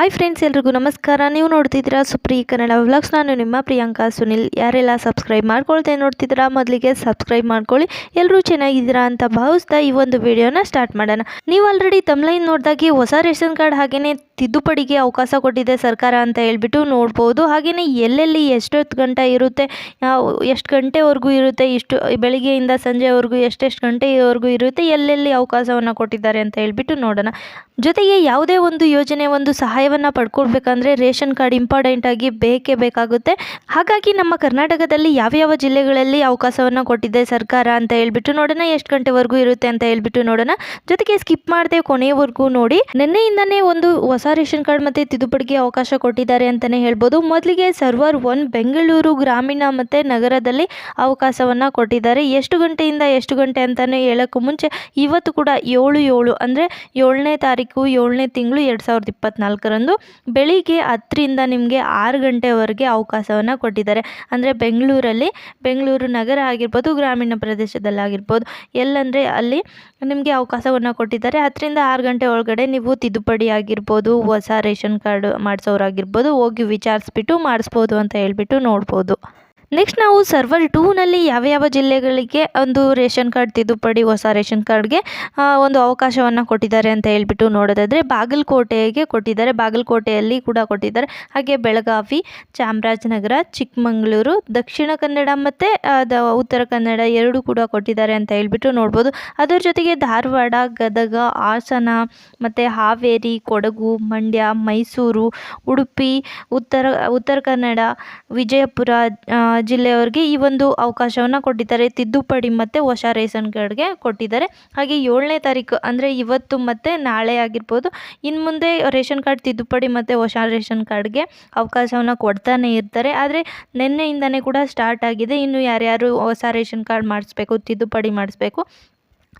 Hi friends ಎಲ್ರಿಗೂ ನಮಸ್ಕಾರ. ನೀವು ನೋಡ್ತಿದ್ದೀರಾ ಸುಪ್ರೀ ಕನ್ನಡ ವ್ಲಾಗ್ಸ್. ನಾನು ನಿಮ್ಮ ಪ್ರಿಯಾಂಕಾ ಸುನಿಲ್. ಯಾರೆಲ್ಲ ಸಬ್ಸ್ಕ್ರೈಬ್ ಮಾಡ್ಕೊಳ್ತೇನೆ ನೋಡ್ತಿದ್ದೀರಾ, ಮೊದಲಿಗೆ ಸಬ್ಸ್ಕ್ರೈಬ್ ಮಾಡ್ಕೊಳ್ಳಿ. ಎಲ್ಲರೂ ಚೆನ್ನಾಗಿದ್ದೀರಾ ಅಂತ ಭಾವಿಸ್ತಾ ಈ ಒಂದು ವಿಡಿಯೋನ ಸ್ಟಾರ್ಟ್ ಮಾಡೋಣ. ನೀವು ಆಲ್ರೆಡಿ ತಮ್ಲೈನ್ ನೋಡಿದಾಗೆ ಹೊಸ ರೇಷನ್ ಕಾರ್ಡ್ ಹಾಗೆಯೇ ತಿದ್ದುಪಡಿಗೆ ಅವಕಾಶ ಕೊಟ್ಟಿದೆ ಸರ್ಕಾರ ಅಂತ ಹೇಳ್ಬಿಟ್ಟು ನೋಡ್ಬೋದು. ಹಾಗೆಯೇ ಎಲ್ಲೆಲ್ಲಿ ಎಷ್ಟೊತ್ತು ಗಂಟೆ ಇರುತ್ತೆ ಎಷ್ಟು ಗಂಟೆವರೆಗೂ ಇರುತ್ತೆ, ಇಷ್ಟು, ಬೆಳಿಗ್ಗೆಯಿಂದ ಸಂಜೆವರೆಗೂ ಎಷ್ಟೆಷ್ಟು ಗಂಟೆವರೆಗೂ ಇರುತ್ತೆ, ಎಲ್ಲೆಲ್ಲಿ ಅವಕಾಶವನ್ನು ಕೊಟ್ಟಿದ್ದಾರೆ ಅಂತ ಹೇಳ್ಬಿಟ್ಟು ನೋಡೋಣ. ಜೊತೆಗೆ ಯಾವುದೇ ಒಂದು ಯೋಜನೆ, ಒಂದು ಸಹಾಯವನ್ನು ಪಡ್ಕೊಳ್ಬೇಕಂದ್ರೆ ರೇಷನ್ ಕಾರ್ಡ್ ಇಂಪಾರ್ಟೆಂಟ್ ಆಗಿ ಬೇಕೇ ಬೇಕಾಗುತ್ತೆ. ಹಾಗಾಗಿ ನಮ್ಮ ಕರ್ನಾಟಕದಲ್ಲಿ ಯಾವ್ಯಾವ ಜಿಲ್ಲೆಗಳಲ್ಲಿ ಅವಕಾಶವನ್ನು ಕೊಟ್ಟಿದೆ ಸರ್ಕಾರ ಅಂತ ಹೇಳ್ಬಿಟ್ಟು ನೋಡೋಣ, ಎಷ್ಟು ಗಂಟೆವರೆಗೂ ಇರುತ್ತೆ ಅಂತ ಹೇಳ್ಬಿಟ್ಟು ನೋಡೋಣ. ಜೊತೆಗೆ ಸ್ಕಿಪ್ ಮಾಡದೆ ಕೊನೆಯವರೆಗೂ ನೋಡಿ, ನಿನ್ನೆಯಿಂದನೇ ಒಂದು ಹೊಸ ರೇಷನ್ ಕಾರ್ಡ್ ಮತ್ತೆ ತಿದ್ದುಪಡಿಗೆ ಅವಕಾಶ ಕೊಟ್ಟಿದ್ದಾರೆ ಅಂತಾನೆ ಹೇಳ್ಬೋದು. ಮೊದಲಿಗೆ ಸರ್ವರ್ ಒನ್ ಬೆಂಗಳೂರು ಗ್ರಾಮೀಣ ಮತ್ತೆ ನಗರದಲ್ಲಿ ಅವಕಾಶವನ್ನ ಕೊಟ್ಟಿದ್ದಾರೆ. ಎಷ್ಟು ಗಂಟೆಯಿಂದ ಎಷ್ಟು ಗಂಟೆ ಅಂತಾನೆ ಹೇಳೋಕ್ಕೂ ಮುಂಚೆ ಇವತ್ತು ಕೂಡ ಏಳು ಏಳು ಅಂದ್ರೆ ಏಳನೇ ತಾರೀಕು, ಏಳನೇ ತಿಂಗಳು ಎರಡು ಸಾವಿರದ ಇಪ್ಪತ್ತ್ನಾಲ್ಕರಂದು ಬೆಳಿಗ್ಗೆ ಹತ್ತರಿಂದ ನಿಮಗೆ ಆರು ಗಂಟೆವರೆಗೆ ಅವಕಾಶವನ್ನು ಕೊಟ್ಟಿದ್ದಾರೆ. ಅಂದರೆ ಬೆಂಗಳೂರಲ್ಲಿ, ಬೆಂಗಳೂರು ನಗರ ಆಗಿರ್ಬೋದು, ಗ್ರಾಮೀಣ ಪ್ರದೇಶದಲ್ಲಾಗಿರ್ಬೋದು, ಎಲ್ಲಂದರೆ ಅಲ್ಲಿ ನಿಮಗೆ ಅವಕಾಶವನ್ನು ಕೊಟ್ಟಿದ್ದಾರೆ. ಹತ್ತರಿಂದ ಆರು ಗಂಟೆ ಒಳಗಡೆ ನೀವು ತಿದ್ದುಪಡಿ ಆಗಿರ್ಬೋದು, ಹೊಸ ರೇಷನ್ ಕಾರ್ಡ್ ಮಾಡಿಸೋರಾಗಿರ್ಬೋದು, ಹೋಗಿ ವಿಚಾರಿಸ್ಬಿಟ್ಟು ಮಾಡಿಸ್ಬೋದು ಅಂತ ಹೇಳ್ಬಿಟ್ಟು ನೋಡ್ಬೋದು. ನೆಕ್ಸ್ಟ್ ನಾವು ಸರ್ವರ್ ಟೂನಲ್ಲಿ ಯಾವ ಜಿಲ್ಲೆಗಳಿಗೆ ಒಂದು ರೇಷನ್ ಕಾರ್ಡ್ ತಿದ್ದುಪಡಿ, ಹೊಸ ರೇಷನ್ ಕಾರ್ಡ್ಗೆ ಒಂದು ಅವಕಾಶವನ್ನು ಕೊಟ್ಟಿದ್ದಾರೆ ಅಂತ ಹೇಳ್ಬಿಟ್ಟು ನೋಡೋದಾದರೆ ಬಾಗಲಕೋಟೆಗೆ ಕೊಟ್ಟಿದ್ದಾರೆ. ಬಾಗಲಕೋಟೆಯಲ್ಲಿ ಕೂಡ ಕೊಟ್ಟಿದ್ದಾರೆ. ಹಾಗೆ ಬೆಳಗಾವಿ, ಚಾಮರಾಜನಗರ, ಚಿಕ್ಕಮಗಳೂರು, ದಕ್ಷಿಣ ಕನ್ನಡ ಮತ್ತು ಉತ್ತರ ಕನ್ನಡ ಎರಡೂ ಕೂಡ ಕೊಟ್ಟಿದ್ದಾರೆ ಅಂತ ಹೇಳ್ಬಿಟ್ಟು ನೋಡ್ಬೋದು. ಅದರ ಜೊತೆಗೆ ಧಾರವಾಡ, ಗದಗ, ಹಾಸನ ಮತ್ತು ಹಾವೇರಿ, ಕೊಡಗು, ಮಂಡ್ಯ, ಮೈಸೂರು, ಉಡುಪಿ, ಉತ್ತರ ಉತ್ತರ ಕನ್ನಡ, ವಿಜಯಪುರ ಜಿಲ್ಲೆಯವ್ರಿಗೆ ಈ ಒಂದು ಅವಕಾಶವನ್ನು ಕೊಟ್ಟಿದ್ದಾರೆ. ತಿದ್ದುಪಡಿ ಮತ್ತು ಹೊಸ ರೇಷನ್ ಕಾರ್ಡ್ಗೆ ಕೊಟ್ಟಿದ್ದಾರೆ. ಹಾಗೆ ಏಳನೇ ತಾರೀಕು ಅಂದರೆ ಇವತ್ತು ಮತ್ತು ನಾಳೆ ಆಗಿರ್ಬೋದು. ಇನ್ನು ಮುಂದೆ ರೇಷನ್ ಕಾರ್ಡ್ ತಿದ್ದುಪಡಿ ಮತ್ತು ಹೊಸ ರೇಷನ್ ಕಾರ್ಡ್ಗೆ ಅವಕಾಶವನ್ನು ಕೊಡ್ತಾನೆ ಇರ್ತಾರೆ. ಆದರೆ ನಿನ್ನೆಯಿಂದನೇ ಕೂಡ ಸ್ಟಾರ್ಟ್ ಆಗಿದೆ. ಇನ್ನು ಯಾರ್ಯಾರು ಹೊಸ ರೇಷನ್ ಕಾರ್ಡ್ ಮಾಡಿಸ್ಬೇಕು, ತಿದ್ದುಪಡಿ ಮಾಡಿಸ್ಬೇಕು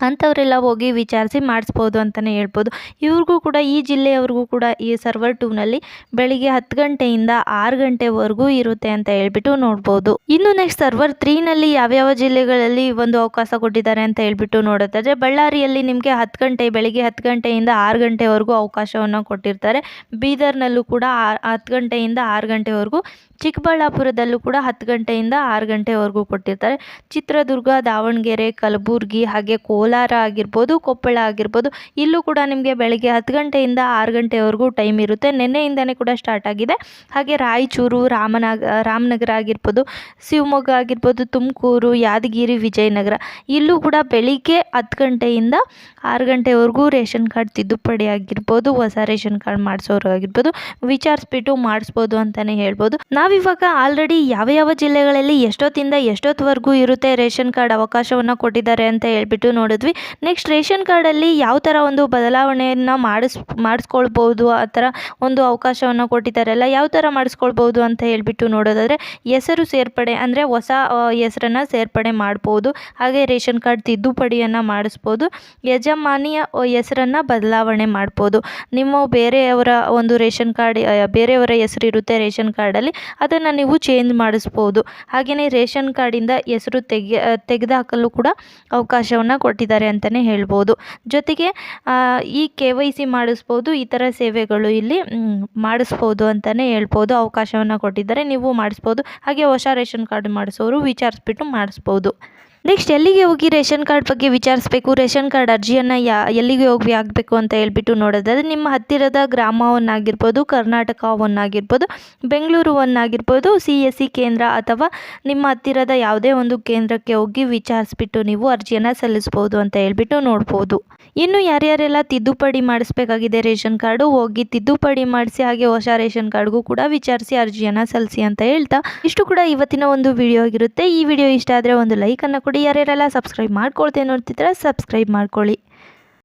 ಅಂಥವರೆಲ್ಲ ಹೋಗಿ ವಿಚಾರಿಸಿ ಮಾಡಿಸ್ಬೋದು ಅಂತಲೇ ಹೇಳ್ಬೋದು. ಇವ್ರಿಗೂ ಕೂಡ ಈ ಜಿಲ್ಲೆಯವ್ರಿಗೂ ಕೂಡ ಈ ಸರ್ವರ್ ಟೂನಲ್ಲಿ ಬೆಳಿಗ್ಗೆ ಹತ್ತು ಗಂಟೆಯಿಂದ ಆರು ಗಂಟೆವರೆಗೂ ಇರುತ್ತೆ ಅಂತ ಹೇಳ್ಬಿಟ್ಟು ನೋಡ್ಬೋದು. ಇನ್ನು ನೆಕ್ಸ್ಟ್ ಸರ್ವರ್ ತ್ರೀನಲ್ಲಿ ಯಾವ್ಯಾವ ಜಿಲ್ಲೆಗಳಲ್ಲಿ ಒಂದು ಅವಕಾಶ ಕೊಟ್ಟಿದ್ದಾರೆ ಅಂತ ಹೇಳ್ಬಿಟ್ಟು ನೋಡೋದಾದರೆ ಬಳ್ಳಾರಿಯಲ್ಲಿ ನಿಮಗೆ ಹತ್ತು ಗಂಟೆ, ಬೆಳಿಗ್ಗೆ ಹತ್ತು ಗಂಟೆಯಿಂದ ಆರು ಗಂಟೆವರೆಗೂ ಅವಕಾಶವನ್ನು ಕೊಟ್ಟಿರ್ತಾರೆ. ಬೀದರ್ನಲ್ಲೂ ಕೂಡ ಹತ್ತು ಗಂಟೆಯಿಂದ ಆರು ಗಂಟೆವರೆಗೂ, ಚಿಕ್ಕಬಳ್ಳಾಪುರದಲ್ಲೂ ಕೂಡ ಹತ್ತು ಗಂಟೆಯಿಂದ ಆರು ಗಂಟೆವರೆಗೂ ಕೊಟ್ಟಿರ್ತಾರೆ. ಚಿತ್ರದುರ್ಗ, ದಾವಣಗೆರೆ, ಕಲಬುರಗಿ ಹಾಗೆ ಕೋಲಾರ ಆಗಿರ್ಬೋದು, ಕೊಪ್ಪಳ ಆಗಿರ್ಬೋದು, ಇಲ್ಲೂ ಕೂಡ ನಿಮಗೆ ಬೆಳಗ್ಗೆ ಹತ್ತು ಗಂಟೆಯಿಂದ ಆರು ಗಂಟೆವರೆಗೂ ಟೈಮ್ ಇರುತ್ತೆ. ನಿನ್ನೆಯಿಂದನೇ ಕೂಡ ಸ್ಟಾರ್ಟ್ ಆಗಿದೆ. ಹಾಗೆ ರಾಯಚೂರು, ರಾಮನಗ, ರಾಮನಗರ ಆಗಿರ್ಬೋದು, ಶಿವಮೊಗ್ಗ ಆಗಿರ್ಬೋದು, ತುಮಕೂರು, ಯಾದಗಿರಿ, ವಿಜಯನಗರ, ಇಲ್ಲೂ ಕೂಡ ಬೆಳಿಗ್ಗೆ ಹತ್ತು ಗಂಟೆಯಿಂದ ಆರು ಗಂಟೆವರೆಗೂ ರೇಷನ್ ಕಾರ್ಡ್ ತಿದ್ದುಪಡಿ ಆಗಿರ್ಬೋದು, ಹೊಸ ರೇಷನ್ ಕಾರ್ಡ್ ಮಾಡಿಸೋರು ಆಗಿರ್ಬೋದು, ವಿಚಾರಿಸ್ಬಿಟ್ಟು ಮಾಡಿಸ್ಬೋದು ಅಂತಲೇ ಹೇಳ್ಬೋದು. ನಾವಿವಾಗ ಆಲ್ರೆಡಿ ಯಾವ ಯಾವ ಜಿಲ್ಲೆಗಳಲ್ಲಿ ಎಷ್ಟೊತ್ತಿಂದ ಎಷ್ಟೊತ್ತವರೆಗೂ ಇರುತ್ತೆ ರೇಷನ್ ಕಾರ್ಡ್ ಅವಕಾಶವನ್ನು ಕೊಟ್ಟಿದ್ದಾರೆ ಅಂತ ಹೇಳ್ಬಿಟ್ಟು ನೋಡಿದ್ವಿ ನೆಕ್ಸ್ಟ್ ರೇಷನ್ ಕಾರ್ಡಲ್ಲಿ ಯಾವ ಥರ ಒಂದು ಬದಲಾವಣೆಯನ್ನು ಮಾಡಿಸ್, ಮಾಡಿಸ್ಕೊಳ್ಬೋದು, ಆ ಥರ ಒಂದು ಅವಕಾಶವನ್ನು ಕೊಟ್ಟಿದ್ದಾರಲ್ಲ ಯಾವ ಥರ ಮಾಡಿಸ್ಕೊಳ್ಬೋದು ಅಂತ ಹೇಳಿಬಿಟ್ಟು ನೋಡೋದಾದರೆ, ಹೆಸರು ಸೇರ್ಪಡೆ ಅಂದರೆ ಹೊಸ ಹೆಸರನ್ನು ಸೇರ್ಪಡೆ ಮಾಡ್ಬೋದು, ಹಾಗೆ ರೇಷನ್ ಕಾರ್ಡ್ ತಿದ್ದುಪಡಿಯನ್ನು ಮಾಡಿಸ್ಬೋದು, ಯಜಮಾನಿಯ ಹೆಸರನ್ನು ಬದಲಾವಣೆ ಮಾಡ್ಬೋದು. ನಿಮ್ಮ ಬೇರೆಯವರ ಒಂದು ರೇಷನ್ ಕಾರ್ಡ್ ಬೇರೆಯವರ ಹೆಸರು ಇರುತ್ತೆ ರೇಷನ್ ಕಾರ್ಡಲ್ಲಿ ಅದನ್ನು ನೀವು ಚೇಂಜ್ ಮಾಡಿಸ್ಬೋದು. ಹಾಗೆಯೇ ರೇಷನ್ ಕಾರ್ಡಿಂದ ಹೆಸರು ತೆಗೆ ತೆಗೆದುಹಾಕಲು ಕೂಡ ಅವಕಾಶವನ್ನು ಕೊಟ್ಟಿದ್ದಾರೆ. ಅಂತಲೇ ಹೇಳ್ಬೋದು. ಜೊತೆಗೆ ಈ ಕೆ ವೈ ಸಿ ಮಾಡಿಸ್ಬೋದು ಈ ಥರ ಸೇವೆಗಳು ಇಲ್ಲಿ ಮಾಡಿಸ್ಬೋದು ಅಂತಲೇ ಹೇಳ್ಬೋದು. ಅವಕಾಶವನ್ನು ಕೊಟ್ಟಿದ್ದಾರೆ, ನೀವು ಮಾಡಿಸ್ಬೋದು. ಹಾಗೆ ಹೊಸ ರೇಷನ್ ಕಾರ್ಡ್ ಮಾಡಿಸೋರು ವಿಚಾರಿಸ್ಬಿಟ್ಟು ಮಾಡಿಸ್ಬೋದು. ನೆಕ್ಸ್ಟ್ ಎಲ್ಲಿಗೆ ಹೋಗಿ ರೇಷನ್ ಕಾರ್ಡ್ ಬಗ್ಗೆ ವಿಚಾರಿಸ್ಬೇಕು? ರೇಷನ್ ಕಾರ್ಡ್ ಅರ್ಜಿಯನ್ನು ಯಾ, ಎಲ್ಲಿಗೆ ಹೋಗಿ ಆಗಬೇಕು ಅಂತ ಹೇಳ್ಬಿಟ್ಟು ನೋಡೋದಾದ್ರೆ ನಿಮ್ಮ ಹತ್ತಿರದ ಗ್ರಾಮವನ್ನಾಗಿರ್ಬೋದು, ಕರ್ನಾಟಕವನ್ನಾಗಿರ್ಬೋದು ಬೆಂಗಳೂರು ಆಗಿರ್ಬೋದು ಸಿ ಎಸ್ ಸಿ ಕೇಂದ್ರ ಅಥವಾ ನಿಮ್ಮ ಹತ್ತಿರದ ಯಾವುದೇ ಒಂದು ಕೇಂದ್ರಕ್ಕೆ ಹೋಗಿ ವಿಚಾರಿಸ್ಬಿಟ್ಟು ನೀವು ಅರ್ಜಿಯನ್ನು ಸಲ್ಲಿಸ್ಬೋದು ಅಂತ ಹೇಳ್ಬಿಟ್ಟು ನೋಡ್ಬೋದು. ಇನ್ನು ಯಾರ್ಯಾರೆಲ್ಲ ತಿದ್ದುಪಡಿ ಮಾಡಿಸ್ಬೇಕಾಗಿದೆ ರೇಷನ್ ಕಾರ್ಡು, ಹೋಗಿ ತಿದ್ದುಪಡಿ ಮಾಡಿಸಿ ಹಾಗೆ ಹೊಸ ರೇಷನ್ ಕಾರ್ಡ್ಗೂ ಕೂಡ ವಿಚಾರಿಸಿ ಅರ್ಜಿಯನ್ನು ಸಲ್ಲಿಸಿ ಅಂತ ಹೇಳ್ತಾ ಇಷ್ಟು ಕೂಡ ಇವತ್ತಿನ ಒಂದು ವಿಡಿಯೋ ಆಗಿರುತ್ತೆ. ಈ ವಿಡಿಯೋ ಇಷ್ಟ ಆದರೆ ಒಂದು ಲೈಕನ್ನು ಕೊಡಿ ಯಾರ್ಯಾರೆಲ್ಲ ಸಬ್ಸ್ಕ್ರೈಬ್ ಮಾಡ್ಕೊಳ್ತೀನಿ ನೋಡ್ತಿದ್ರೆ ಸಬ್ಸ್ಕ್ರೈಬ್ ಮಾಡ್ಕೊಳ್ಳಿ.